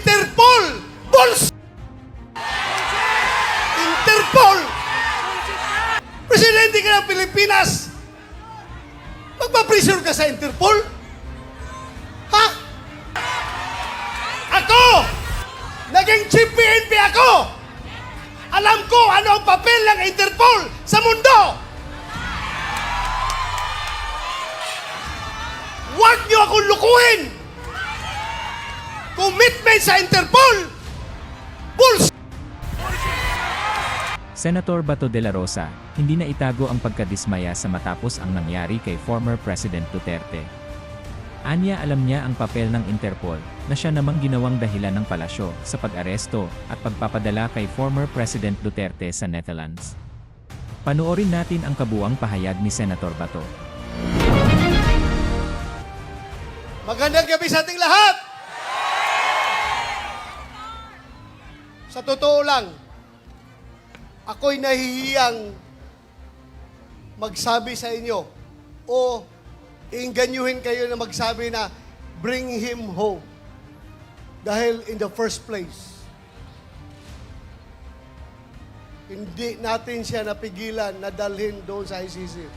Interpol! Buls! Interpol! Presidente ka ng Pilipinas! Magpa-pressure ka sa Interpol? Ha? Ako! Naging chief PNP ako! Alam ko ano ang papel ng Interpol sa mundo! Huwag niyo akong lukuhin! Commitment sa Interpol! Bullshit! Senator Bato de la Rosa, hindi na itago ang pagkadismaya sa matapos ang nangyari kay former President Duterte. Anya alam niya ang papel ng Interpol, na siya namang ginawang dahilan ng palasyo sa pag-aresto at pagpapadala kay former President Duterte sa Netherlands. Panoorin natin ang kabuang pahayag ni Senator Bato. Magandang gabi sa ating lahat! Sa totoo lang, ako'y nahihiyang magsabi sa inyo o iinganyuhin kayo na magsabi na bring him home. Dahil in the first place, hindi natin siya napigilan na dalhin doon sa ICC.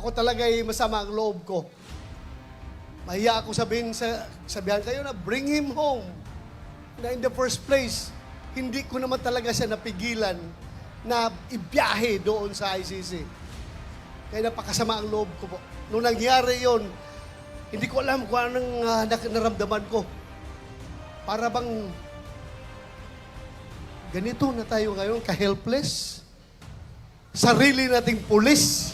Ako talaga ay masama ang loob ko. Mahiya ako sabihin sa, sabihan kayo na bring him home. Na in the first place, hindi ko naman talaga siya napigilan na ibiyahe doon sa ICC. Kaya napakasama ang loob ko po. Nung nangyari yon, hindi ko alam kung anong nak- naramdaman ko. Para bang ganito na tayo ngayon, ka-helpless. Sarili nating pulis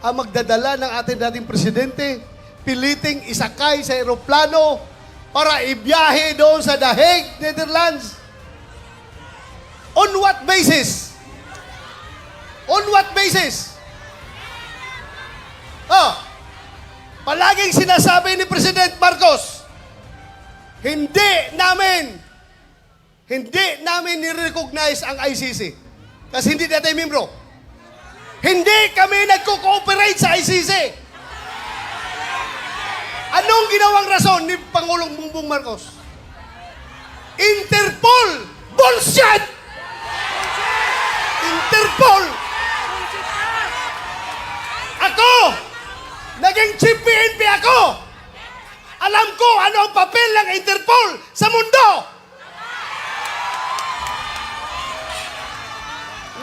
ang magdadala ng ating dating presidente, piliting isakay sa eroplano para ibiyahe doon sa The Hague, Netherlands. On what basis? On what basis? Oh, palaging sinasabi ni President Marcos, hindi namin, hindi namin nirecognize ang ICC. Kasi hindi natin membro. Hindi kami nagko-cooperate sa ICC. Anong ginawang rason ni Pangulong Bongbong Marcos? Interpol! Bullshit! Interpol! Ako! Naging chief PNP ako! Alam ko ano ang papel ng Interpol sa mundo!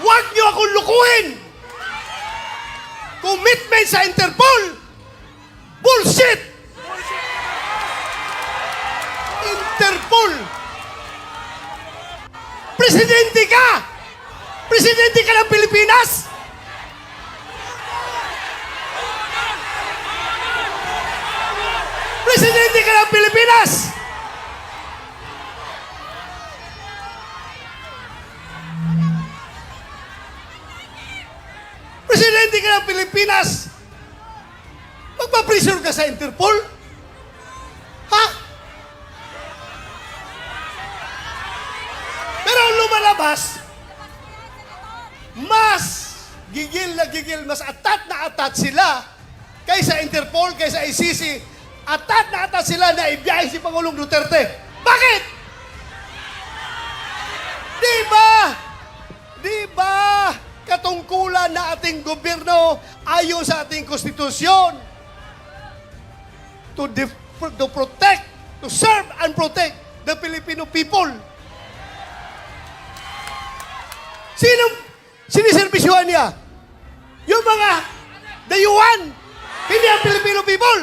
Huwag niyo akong lukuhin! Commitment sa Interpol! Bullshit! Interpol! Presidente ka! Presidente ka ng Pilipinas! Presidente ka ng Pilipinas! Presidente ka ng Pilipinas! Magpa-pressure ka sa Interpol? Lumalabas, mas gigil na gigil, mas atat na atat sila kaysa Interpol, kaysa ICC. Atat na atat sila na ibiyahe si Pangulong Duterte. Bakit? Di ba? Di ba? Katungkulan na ating gobyerno ayon sa ating konstitusyon to, to protect, to serve and protect the Filipino people. Sinong siniservisyohan niya? Yung mga dayuhan, hindi ang Filipino people.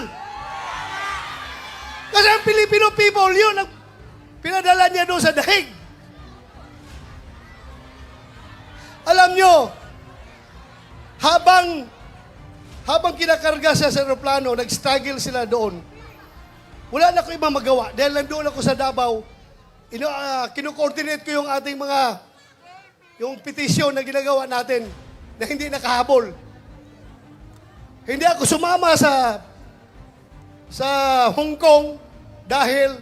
Kasi ang Filipino people, yun ang pinadala niya doon sa dahig. Alam nyo, habang habang kinakarga siya sa aeroplano, nag-struggle sila doon. Wala na ko ibang magawa. Dahil nandoon ako sa Davao, ino, uh, kino-coordinate ko yung ating mga yung petisyon na ginagawa natin na hindi nakahabol. Hindi ako sumama sa sa Hong Kong dahil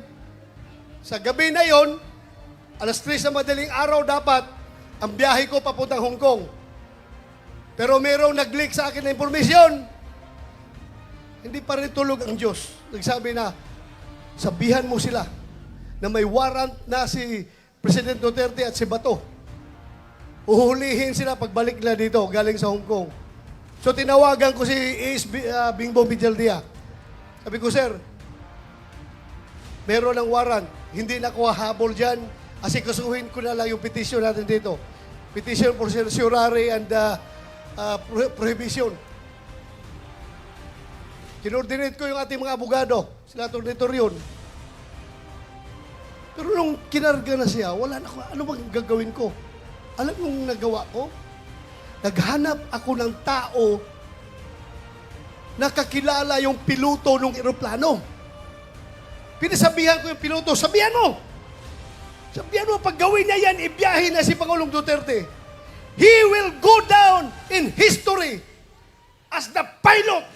sa gabi na yon, alas 3 na madaling araw dapat ang biyahe ko papuntang Hong Kong. Pero merong nag-leak sa akin na impormasyon. Hindi pa rin tulog ang Diyos. Nagsabi na, sabihan mo sila na may warrant na si President Duterte at si Bato. Uhulihin sila pagbalik nila dito, galing sa Hong Kong. So tinawagan ko si AS B- ah, Bingbo Bijaldia. Sabi ko, sir, meron ng warrant. Hindi na ako hahabol dyan. Asikasuhin ko na lang yung petition natin dito. Petition for certiorari and uh, uh, pro- prohibition. Kinordinate ko yung ating mga abogado, sila Tornitor. Pero nung kinarga na siya, wala na ako, ano bang gagawin ko? Alam mo nagawa ko? Naghanap ako ng tao na kakilala yung piloto ng eroplano. Pinasabihan ko yung piloto, sabihan mo! Sabihan mo, pag gawin niya yan, ibiyahin na si Pangulong Duterte. He will go down in history as the pilot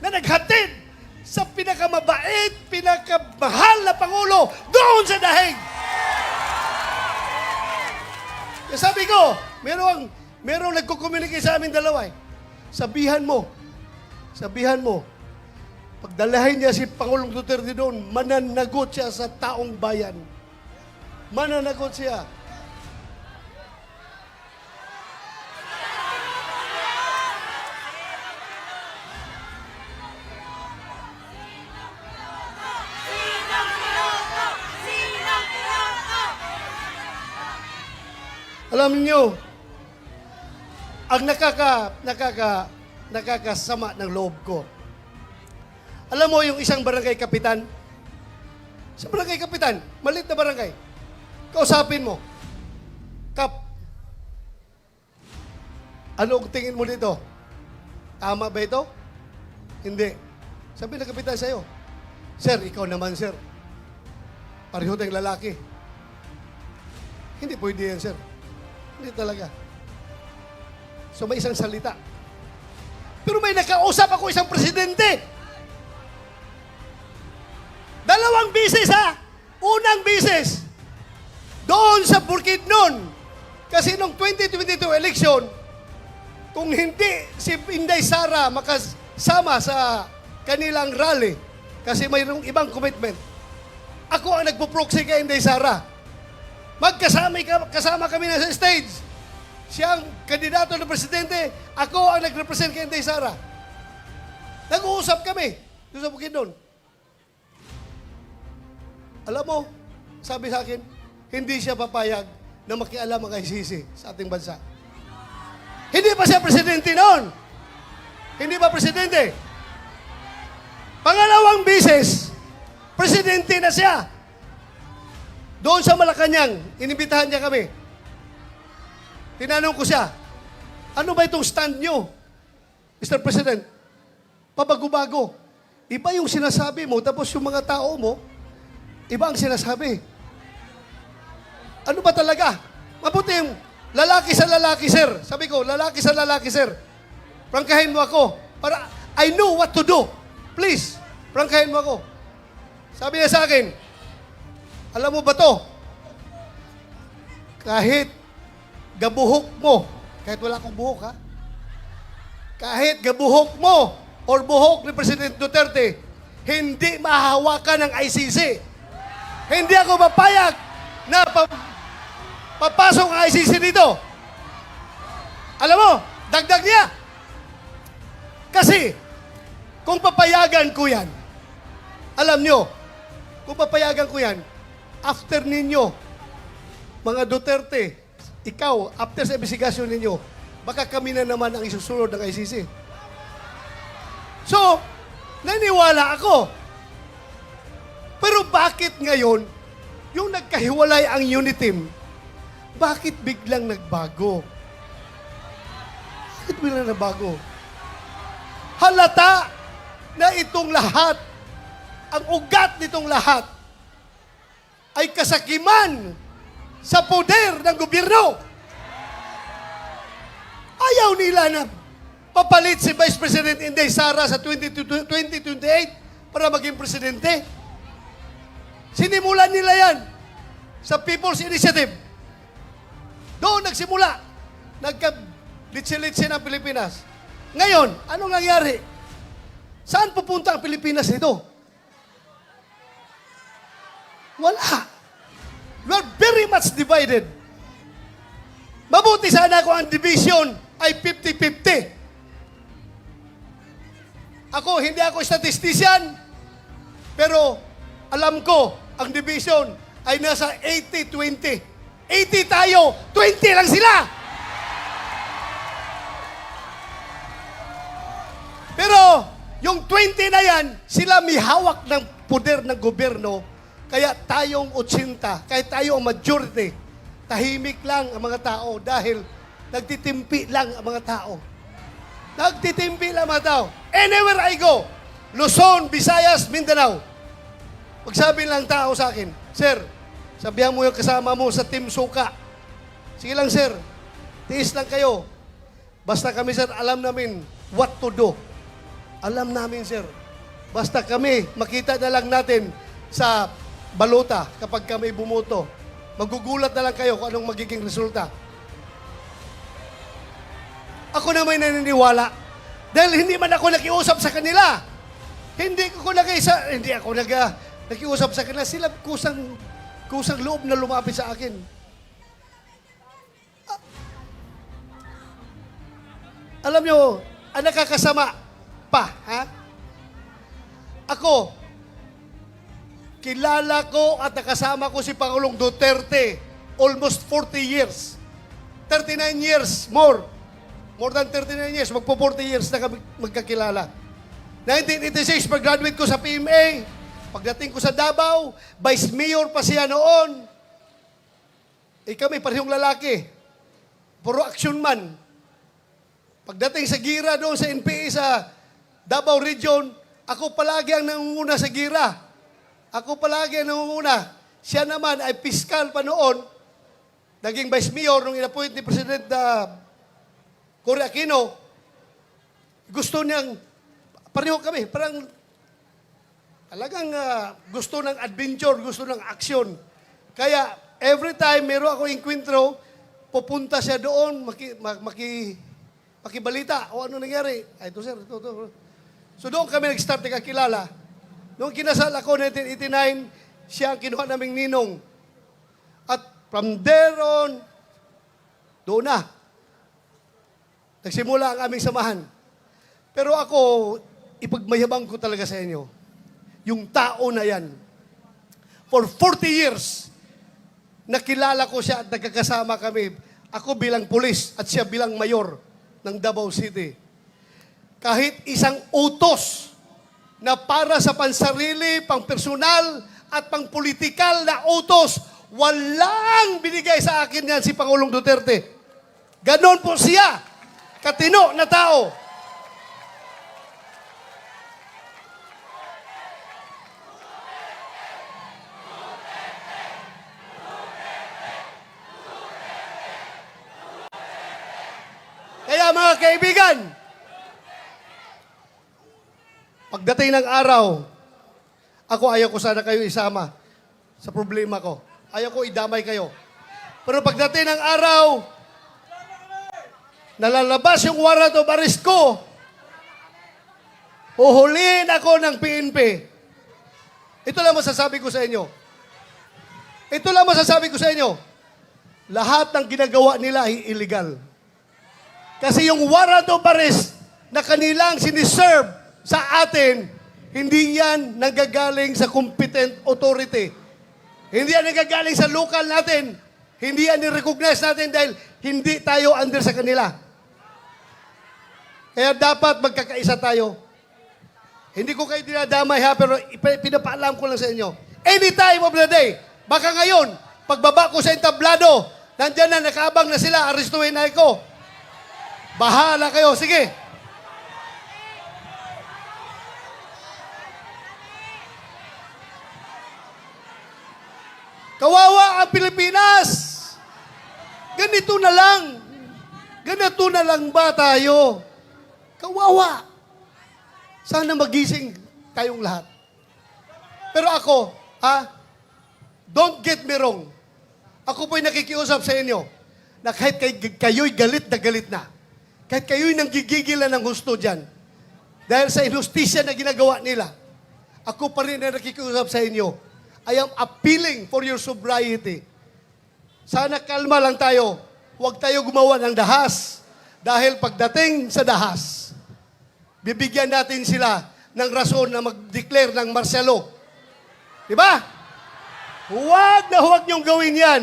na naghatid sa pinakamabait, pinakamahal na Pangulo doon sa dahig. Kaya sabi ko, merong, merong nagkukommunicate sa amin dalawa eh. Sabihan mo, sabihan mo, pagdalahin niya si Pangulong Duterte doon, mananagot siya sa taong bayan. Mananagot siya. Alam niyo, ang nakaka, nakaka, nakakasama ng loob ko. Alam mo yung isang barangay kapitan? Sa barangay kapitan, malit na barangay. Kausapin mo. Kap, ano ang tingin mo dito? Tama ba ito? Hindi. Sabi ng kapitan sa'yo, Sir, ikaw naman, sir. Pareho tayong lalaki. Hindi pwede yan, sir. Hindi talaga. So may isang salita. Pero may nakausap ako isang presidente. Dalawang bisis ha. Unang bisis. Doon sa Bukidnon. Kasi nung 2022 election, kung hindi si Inday Sara makasama sa kanilang rally, kasi mayroong ibang commitment, ako ang nagpo-proxy kay Inday Sara. Magkasama kasama kami na sa stage. Siya ang kandidato ng presidente, ako ang nag-represent kay Inday Sara. Nag-uusap kami doon sa Bukidnon. Alam mo, sabi sa akin, hindi siya papayag na makialam ang ICC sa ating bansa. Hindi pa siya presidente noon. Hindi pa presidente. Pangalawang bisis, presidente na siya. Doon sa Malacanang, inibitahan niya kami. Tinanong ko siya, ano ba itong stand nyo, Mr. President? Pabago-bago. Iba yung sinasabi mo, tapos yung mga tao mo, iba ang sinasabi. Ano ba talaga? Mabuti yung lalaki sa lalaki, sir. Sabi ko, lalaki sa lalaki, sir. Prangkahin mo ako. Para I know what to do. Please, prangkahin mo ako. Sabi niya sa akin, alam mo ba to? Kahit gabuhok mo, kahit wala akong buhok ha, kahit gabuhok mo or buhok ni President Duterte, hindi mahahawakan ng ICC. Hindi ako mapayag na pa- papasok ang ICC dito. Alam mo, dagdag niya. Kasi, kung papayagan ko yan, alam nyo, kung papayagan ko yan, after ninyo, mga Duterte, ikaw, after sa investigasyon ninyo, baka kami na naman ang isusunod ng ICC. So, naniwala ako. Pero bakit ngayon, yung nagkahiwalay ang unit team, bakit biglang nagbago? Bakit biglang nagbago? Halata na itong lahat, ang ugat nitong lahat, ay kasakiman sa poder ng gobyerno. Ayaw nila na papalit si Vice President Inday Sara sa 20, 2028 para maging presidente. Sinimulan nila yan sa People's Initiative. Doon nagsimula. Nagka-litsi-litsi ng Pilipinas. Ngayon, anong nangyari? Saan pupunta ang Pilipinas nito? Wala. You are very much divided. Mabuti sana kung ang division ay 50-50. Ako, hindi ako statistician, pero alam ko, ang division ay nasa 80-20. 80 tayo, 20 lang sila. Pero yung 20 na yan, sila may hawak ng poder ng gobyerno. Kaya tayong 80, kahit tayo ang majority, tahimik lang ang mga tao dahil nagtitimpi lang ang mga tao. Nagtitimpi lang ang mga tao. Anywhere I go, Luzon, Visayas, Mindanao, magsabi lang tao sa akin, Sir, sabihan mo yung kasama mo sa Team Suka. Sige lang, sir. Tiis lang kayo. Basta kami, sir, alam namin what to do. Alam namin, sir. Basta kami, makita na lang natin sa balota kapag kami bumoto. Magugulat na lang kayo kung anong magiging resulta. Ako na may naniniwala. Dahil hindi man ako nakiusap sa kanila. Hindi ko nag-isa, hindi ako nag, ah, nakiusap sa kanila. Sila kusang, kusang loob na lumapit sa akin. Ah. Alam nyo, ang nakakasama pa, ha? Ako, kilala ko at nakasama ko si Pangulong Duterte almost 40 years. 39 years, more. More than 39 years, magpo 40 years na kami magkakilala. 1986, pag-graduate ko sa PMA, pagdating ko sa Davao, Vice Mayor pa siya noon. Eh kami, parehong lalaki. Puro action man. Pagdating sa Gira doon sa NPA sa Davao Region, ako palagi ang nangunguna sa Gira. Ako palagi ang nangunguna. Siya naman ay piskal pa noon. Naging Vice Mayor nung inappoint ni President uh, Cory Aquino. Gusto niyang, pareho kami, parang talagang ah, gusto ng adventure, gusto ng action. Kaya every time meron ako inkwentro, pupunta siya doon, maki, ma- maki, makibalita o ano nangyari. Ay, ito sir, ito, ito. So doon kami nag-start nagkakilala. Noong kinasal ako 1989, siya ang kinuha naming ninong. At from there on, doon na. Nagsimula ang aming samahan. Pero ako, ipagmayabang ko talaga sa inyo. Yung tao na yan. For 40 years, nakilala ko siya at nagkakasama kami. Ako bilang pulis at siya bilang mayor ng Davao City. Kahit isang utos na para sa pansarili, pang personal at pang politikal na utos, walang binigay sa akin yan si Pangulong Duterte. Ganon po siya. Katino na tao. Kaya mga kaibigan, pagdating ng araw, ako ayaw ko sana kayo isama sa problema ko. Ayaw ko idamay kayo. Pero pagdating ng araw, nalalabas yung warrant of arrest ko, uhulihin ako ng PNP. Ito lang masasabi ko sa inyo. Ito lang masasabi ko sa inyo. Lahat ng ginagawa nila ay illegal. Kasi yung warrant of arrest na kanilang siniserve sa atin, hindi yan nagagaling sa competent authority. Hindi yan nagagaling sa local natin. Hindi yan ni-recognize natin dahil hindi tayo under sa kanila. Kaya dapat magkakaisa tayo. Hindi ko kayo dinadamay ha, pero pinapaalam ko lang sa inyo. Any time of the day, baka ngayon, pagbaba ko sa entablado, nandyan na, nakaabang na sila, arestuhin na ako. Bahala kayo, sige. Kawawa ang Pilipinas. Ganito na lang. Ganito na lang ba tayo? Kawawa. Sana magising kayong lahat. Pero ako, ha? Don't get me wrong. Ako po'y nakikiusap sa inyo na kahit kay, kayo'y galit na galit na, kahit kayo'y nanggigigilan ng gusto dyan, dahil sa inustisya na ginagawa nila, ako pa rin na nakikiusap sa inyo, I am appealing for your sobriety. sana kalma lang tayo. Huwag tayo gumawa ng dahas. Dahil pagdating sa dahas, bibigyan natin sila ng rason na mag-declare ng martialo. Di ba? Huwag na huwag niyong gawin yan.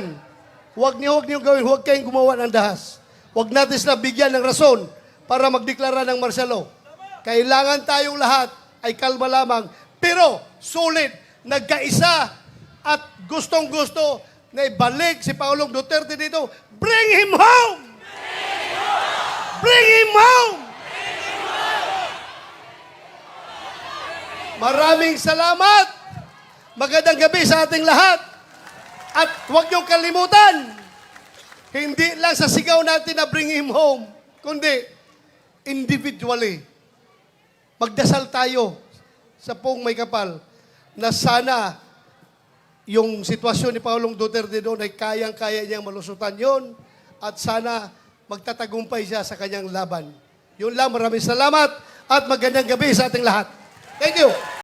Huwag niyo, huwag niyong gawin. Huwag kayong gumawa ng dahas. Huwag natin sila bigyan ng rason para magdeklara ng martialo. Kailangan tayong lahat ay kalma lamang. Pero, sulit, nagkaisa at gustong-gusto na ibalik si Paulong Duterte dito. Bring him home! Bring him home! Maraming salamat! Magandang gabi sa ating lahat. At huwag niyong kalimutan, hindi lang sa sigaw natin na bring him home, kundi individually. Magdasal tayo sa pong may kapal na sana yung sitwasyon ni Paulong Duterte doon ay kayang-kaya niyang malusutan yon at sana magtatagumpay siya sa kanyang laban. Yun lang, maraming salamat at magandang gabi sa ating lahat. Thank you.